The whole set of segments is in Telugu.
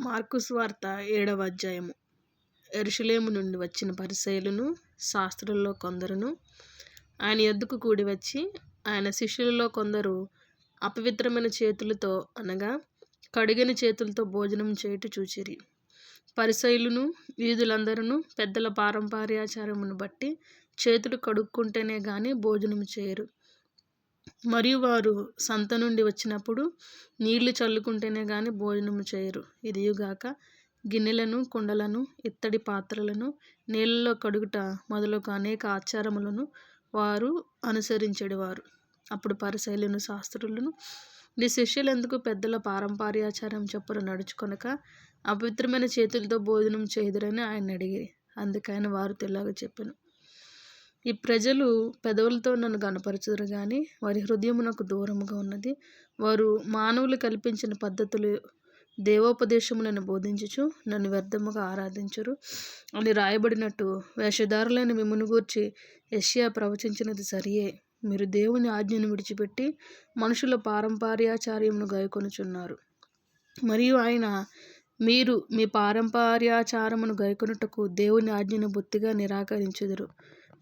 మార్కుస్ వార్త ఏడవ అధ్యాయము. ఎరుషులేము నుండి వచ్చిన పరిశైలును శాస్త్రుల్లో కొందరును ఆయన ఎద్దుకు కూడి వచ్చి ఆయన శిష్యులలో కొందరు అపవిత్రమైన చేతులతో అనగా కడిగిన చేతులతో భోజనం చేయుట చూచిరి. పరిశైలును వీధులందరూ పెద్దల పారంపర్యాచారమును బట్టి చేతులు కడుక్కుంటేనే కానీ భోజనం చేయరు. మరియు వారు సంత నుండి వచ్చినప్పుడు నీళ్ళు చల్లుకుంటేనే గాని భోజనము చేయరు. ఇదియుగాక గిన్నెలను కుండలను ఇత్తడి పాత్రలను నీళ్ళలో కడుగుట మొదలగు అనేక ఆచారములను వారు అనుసరించేవారు అప్పుడు పరిశైలను శాస్త్రులను నీ శిష్యులు ఎందుకు పెద్దల పారంపర్యాచారం చొప్పున నడుచుకొనక అపవిత్రమైన చేతులతో భోజనం చేయదురని ఆయన అడిగి అందుకని వారు తెల్లగా చెప్పాను. ఈ ప్రజలు పెదవులతో నన్ను గనపరచుదురు కానీ వారి హృదయమునకు దూరముగా ఉన్నది. వారు మానవులు కల్పించిన పద్ధతులు దేవోపదేశములను బోధించుచు నన్ను వ్యర్థముగా ఆరాధించరు అని రాయబడినట్టు వేషధారులైన మిమ్మల్ని గూర్చి యష్యా ప్రవచించినది సరియే. మీరు దేవుని ఆజ్ఞను విడిచిపెట్టి మనుషుల పారంపర్యాచార్యమును గాయకొనుచున్నారు మరియు ఆయన మీరు మీ పారంపర్యాచారమును గైకొనుటకు దేవుని ఆజ్ఞను బొత్తిగా నిరాకరించుదురు.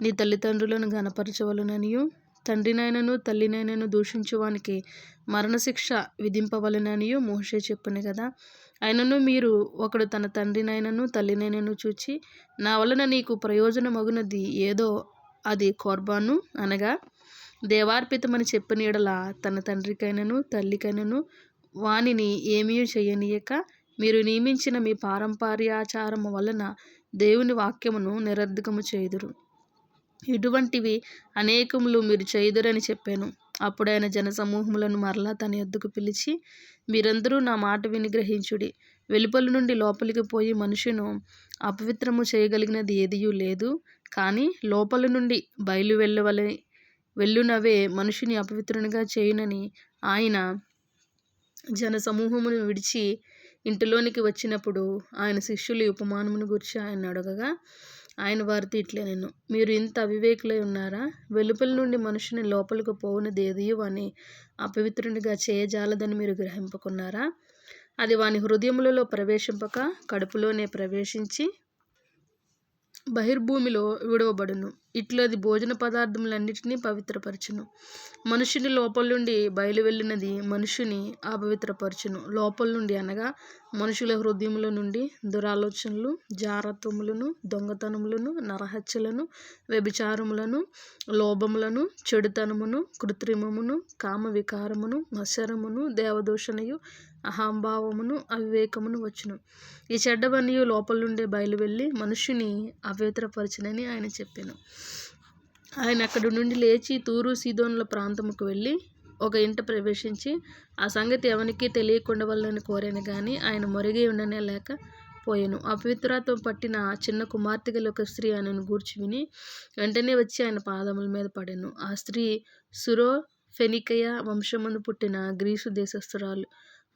నీ తల్లిదండ్రులను ఘనపరచవలననియు. తండ్రినైనను తల్లినైనను దూషించువానికి మరణశిక్ష విధింపవలననియు మోషే చెప్పును కదా. అయినను మీరు ఒకడు తన తండ్రినైనను తల్లినైనను చూచి నా వలన నీకు ప్రయోజనమగునది ఏదో అది కోర్బాను అనగా. దేవార్పితమని చెప్పిన ఎడల తన తండ్రికైనను తల్లికైనను వానిని ఏమీ చేయనీయక మీరు నియమించిన మీ పారంపర్యాచారము వలన దేవుని వాక్యమును నిరర్ధకము చేయుదురు. ఇటువంటివి అనేకములు మీరు చేయుదురని చెప్పాను. అప్పుడైన జనసమూహములను మరలా తన ఎద్దుకు పిలిచి మీరందరూ నా మాట విని గ్రహించుడి. వెలుపల నుండి లోపలికి పోయి మనుషును అపవిత్రము చేయగలిగినది ఏదియూ లేదు. కానీ లోపల నుండి బయలు వెళ్ళవలే వెళ్ళునవే మనుషుని అపవిత్రునిగా చేయునని ఆయన జనసమూహమును విడిచి ఇంటిలోనికి వచ్చినప్పుడు ఆయన శిష్యులు ఉపమానమును గురించి ఆయన అడగగా ఆయన వారితో ఇట్లే నేను మీరు ఇంత అవివేకులై ఉన్నారా? వెలుపల నుండి మనుషుని లోపలికి పోవునది ఏదియు అని అపవిత్రునిగా చేయజాలదని మీరు గ్రహింపుకున్నారా? అది వాని హృదయములలో ప్రవేశింపక కడుపులోనే ప్రవేశించి బహిర్భూమిలో విడవబడును. ఇట్లది భోజన పదార్థములన్నిటినీ పవిత్రపరచును. మనుషుని లోపల నుండి బయలు వెళ్ళినది మనుషుని అపవిత్రపరచును. లోపల నుండి అనగా మనుషుల హృదయముల నుండి దురాలోచనలు జారత్వములను దొంగతనములను నరహత్యలను వ్యభిచారములను లోభములను చెడుతనమును కృత్రిమమును కామ వికారమును మత్సరమును దేవదూషణయు అహంభావమును అవివేకమును వచ్చును. ఈ చెడ్డవన్నీ లోపల నుండే బయలు వెళ్ళి మనుషుని అపవిత్రపరచునని ఆయన చెప్పాను. ఆయన అక్కడి నుండి లేచి తూరు సీదోనుల ప్రాంతముకు వెళ్ళి ఒక ఇంట ప్రవేశించి ఆ సంగతి ఎవరికి తెలియకుండా వల్లని కోరాను కానీ ఆయన మొరిగి ఉండనే లేక పోయాను. అపవిత్రత్వం పట్టిన చిన్న కుమార్తె గల ఒక స్త్రీ ఆయనను గూర్చి విని వెంటనే వచ్చి ఆయన పాదముల మీద పడాను. ఆ స్త్రీ సురో ఫెనికయ వంశమందు పుట్టిన గ్రీసు దేశస్థురాలు.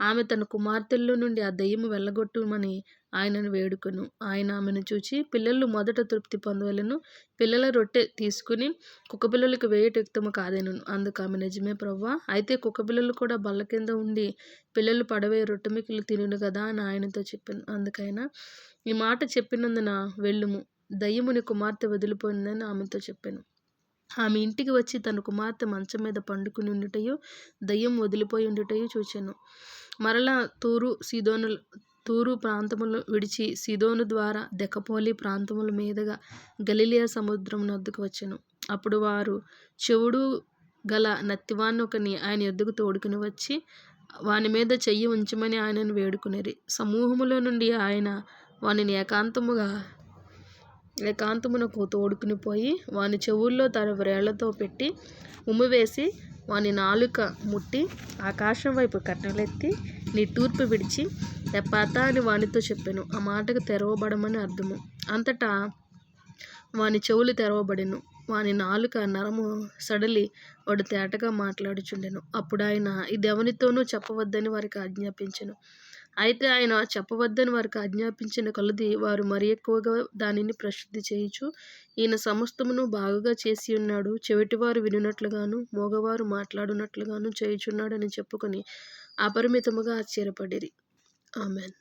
ఆమె తన కుమార్తెల్లో నుండి ఆ దయ్యము వెళ్ళగొట్టుమని ఆయనను వేడుకొను. ఆయన ఆమెను చూచి పిల్లలు మొదట తృప్తి పొందవలను. పిల్లల రొట్టె తీసుకుని కుక్కపిల్లలకు వేయటెక్తము కాదేను. అందుకు ఆమె నిజమే ప్రవ్వా అయితే కుక్కపిల్లలు కూడా బల్ల కింద ఉండి పిల్లలు పడవే రొట్టె మిక్కులు తినును కదా అని ఆయనతో చెప్పాను. అందుకైనా ఈ మాట చెప్పినందున వెళ్ళుము. దయ్యముని కుమార్తె వదిలిపోయిందని ఆమెతో చెప్పాను. ఆమె ఇంటికి వచ్చి తన కుమార్తె మంచం మీద పండుకుని ఉండుటయో దయ్యం వదిలిపోయి ఉండుటయో చూచాను. మరలా తూరు సీదోనులు తూరు ప్రాంతములు విడిచి సిదోను ద్వారా దెకపోలి ప్రాంతముల మీదుగా గలిలియా సముద్రం వద్దకు వచ్చెను. అప్పుడు వారు చెవుడు గల నత్తివాన్నొకని ఆయన ఎద్దుకు తోడుకుని వచ్చి వాని మీద చెయ్యి ఉంచమని ఆయనను వేడుకునేరి. సమూహములో నుండి ఆయన వానిని ఏకాంతముగా ఏకాంతమునకు తోడుకుని పోయి వాని చెవుల్లో తన వ్రేళ్ళతో పెట్టి ఉమ్మివేసి వాని నాలుక ముట్టి ఆకాశం వైపు కట్టెలెత్తి తూర్పు విడిచి ఎప్పాత అని వానితో చెప్పాను. ఆ మాటకు తెరవబడమని అర్థము. అంతటా వాని చెవులు తెరవబడెను. వాని నాలుక నరము సడలి వాడు తేటగా మాట్లాడుచుండెను. అప్పుడు ఆయన ఇది ఎవరితోనూ చెప్పవద్దని వారికి ఆజ్ఞాపించను. అయితే ఆయన చెప్పవద్దని వారికి ఆజ్ఞాపించిన కొలది వారు మరి ఎక్కువగా దానిని ప్రసిద్ధి చేయుచు ఈయన సమస్తమును బాగుగా చేసి ఉన్నాడు. చెవిటివారు వినున్నట్లుగాను మోగవారు మాట్లాడునట్లుగాను చేయుచున్నాడని చెప్పుకొని అపరిమితముగా ఆశ్చర్యపడిరి. ఆమెన్.